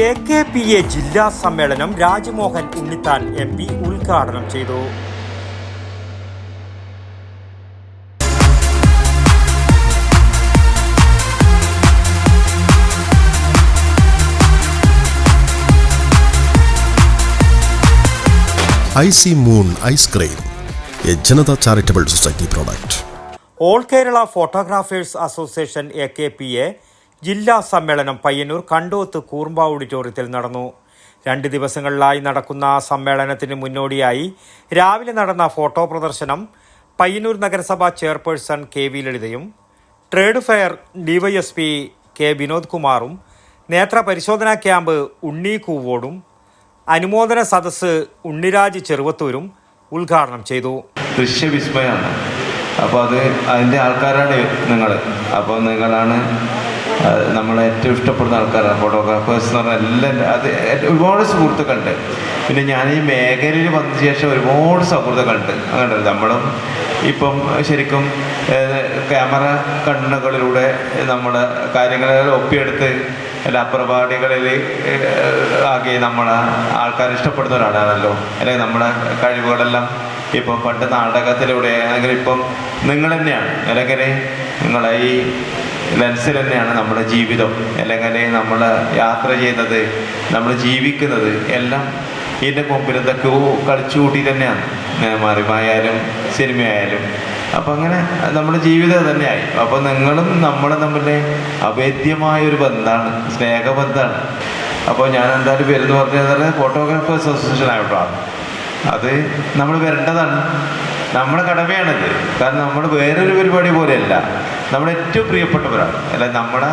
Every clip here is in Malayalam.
എ കെ പി എ ജില്ലാ സമ്മേളനം രാജ്മോഹൻ ഉണ്ണിത്താൻ എം പി ഉദ്ഘാടനം ചെയ്തു. Icy moon ice cream A Janata charitable society product. All Kerala photographers association A K P A ജില്ലാ സമ്മേളനം പയ്യന്നൂർ കണ്ടോത്ത് കൂർമ്പ ഓഡിറ്റോറിയത്തിൽ നടന്നു. രണ്ട് ദിവസങ്ങളിലായി നടക്കുന്ന സമ്മേളനത്തിന് മുന്നോടിയായി രാവിലെ നടന്ന ഫോട്ടോ പ്രദർശനം പയ്യന്നൂർ നഗരസഭാ chairperson K V ലളിതയും trade fair DYSP K Vinod കുമാറും നേത്ര പരിശോധനാ ക്യാമ്പ് ഉണ്ണി കൂവോടും അനുമോദന സദസ്സ് ഉണ്ണിരാജ് ചെറുവത്തൂരും ഉദ്ഘാടനം ചെയ്തു. ദൃശ്യവിസ്മയമാണ് അപ്പോൾ അത് അതിന്റെ ആൾക്കാരാണ് നിങ്ങൾ അപ്പോൾ നിങ്ങളാണ് നമ്മളെ ഏറ്റവും ഇഷ്ടപ്പെടുന്ന ആൾക്കാരാണ് ഫോട്ടോഗ്രാഫേഴ്സ് എന്ന് പറഞ്ഞാൽ എല്ലാം അത് ഒരുപാട് സുഹൃത്തുക്കളുണ്ട്. പിന്നെ ഞാൻ ഈ മേഖലയിൽ വന്ന ശേഷം ഒരുപാട് സൗഹൃദങ്ങളുണ്ട്. അങ്ങനെ നമ്മളും ഇപ്പം ശരിക്കും ക്യാമറ കണ്ണുകളിലൂടെ നമ്മൾ കാര്യങ്ങളെ ഒപ്പിയെടുത്ത് അല്ല അപ്രപാടികളിൽ ആകെ നമ്മൾ ആൾക്കാർ ഇഷ്ടപ്പെടുന്ന ഒരാളാണല്ലോ അല്ലെങ്കിൽ നമ്മുടെ കഴിവുകളെല്ലാം ഇപ്പം പണ്ട് നാടകത്തിലൂടെ അല്ലെങ്കിൽ ഇപ്പം നിങ്ങൾ തന്നെയാണ്. അല്ലെങ്കിൽ നിങ്ങളെ ഈ ലെൻസിൽ തന്നെയാണ് നമ്മുടെ ജീവിതം. അല്ലെങ്കിൽ നമ്മൾ യാത്ര ചെയ്യുന്നത് നമ്മൾ ജീവിക്കുന്നത് എല്ലാം ഇതിന്റെ മുമ്പിൽ എന്തൊക്കെയോ കളിച്ചു കൂട്ടി തന്നെയാണ് മറിമായാലും സിനിമയായാലും. അപ്പം അങ്ങനെ നമ്മുടെ ജീവിതം തന്നെയായി അപ്പം നിങ്ങളും നമ്മളും തമ്മിലെ അഭേദ്യമായ ഒരു ബന്ധമാണ് സ്നേഹബന്ധമാണ് അപ്പോൾ ഞാൻ എന്തായാലും വരുന്നു പറഞ്ഞാൽ ഫോട്ടോഗ്രാഫർ അസോസിയേഷൻ ആയിട്ടാണ് അത് നമ്മൾ വരേണ്ടതാണ്. നമ്മുടെ കടമയാണിത്. കാരണം നമ്മൾ വേറൊരു പരിപാടി പോലെയല്ല. നമ്മുടെ ഏറ്റവും പ്രിയപ്പെട്ടവരാണ്. അല്ല നമ്മുടെ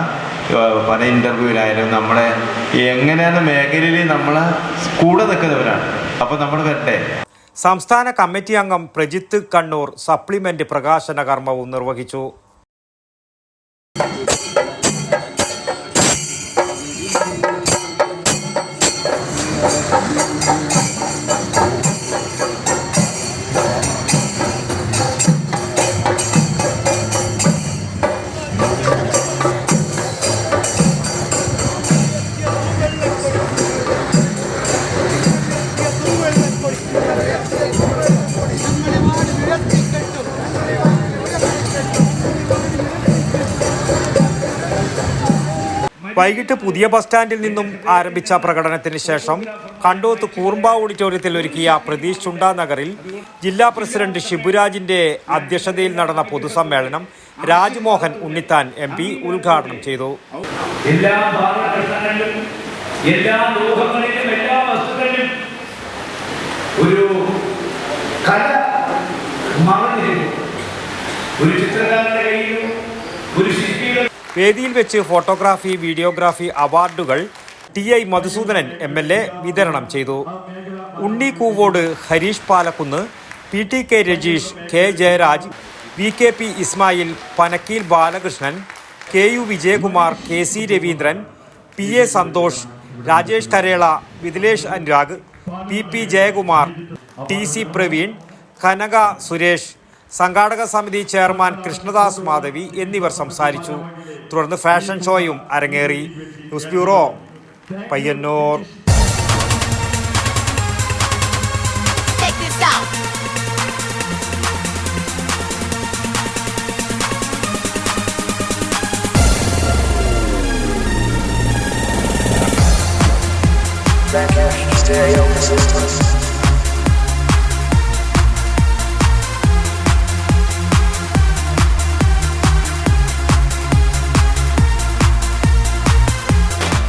പല ഇന്റർവ്യൂവിലായാലും നമ്മളെ എങ്ങനെയാണ് മേഖലയിൽ നമ്മളെ കൂടെ നിൽക്കുന്നവരാണ്. അപ്പോൾ നമ്മൾ വരട്ടെ. സംസ്ഥാന കമ്മിറ്റി അംഗം പ്രജിത്ത് കണ്ണൂർ സപ്ലിമെന്റ് പ്രകാശന കർമ്മവും നിർവഹിച്ചു. വൈകിട്ട് പുതിയ ബസ് സ്റ്റാൻഡിൽ നിന്നും ആരംഭിച്ച പ്രകടനത്തിന് ശേഷം കണ്ടോത്ത് കൂർമ്പ ഓഡിറ്റോറിയത്തിൽ ഒരുക്കിയ പ്രതീഷ് ചുണ്ട നഗറിൽ ജില്ലാ പ്രസിഡന്റ് ഷിബുരാജിന്റെ അധ്യക്ഷതയിൽ നടന്ന പൊതുസമ്മേളനം രാജ്മോഹൻ ഉണ്ണിത്താൻ എം പി ഉദ്ഘാടനം ചെയ്തു. എല്ലാ എല്ലാ എല്ലാ ഒരു കല ഒരു ചിത്രകാരന്റെ കയ്യിലും ഒരു വേദിയിൽ വെച്ച് ഫോട്ടോഗ്രാഫി വീഡിയോഗ്രാഫി അവാർഡുകൾ T I Madhusoodanan M L A വിതരണം ചെയ്തു. Unni Koovode Hareesh Palakkunnu P T K Rajeesh K Jayaraj V K P Ismail Panakkeel Balakrishnan K U Vijayakumar K C Raveendran P A Santhosh Rajesh Karela Vidilesh Anurag P P Jayakumar T C Praveen Kanaka Suresh സംഘാടക സമിതി ചെയർമാൻ കൃഷ്ണദാസ് മാധവി എന്നിവർ സംസാരിച്ചു. തുടർന്ന് ഫാഷൻ ഷോയും അരങ്ങേറി. News bureau Payyanur. Stereo this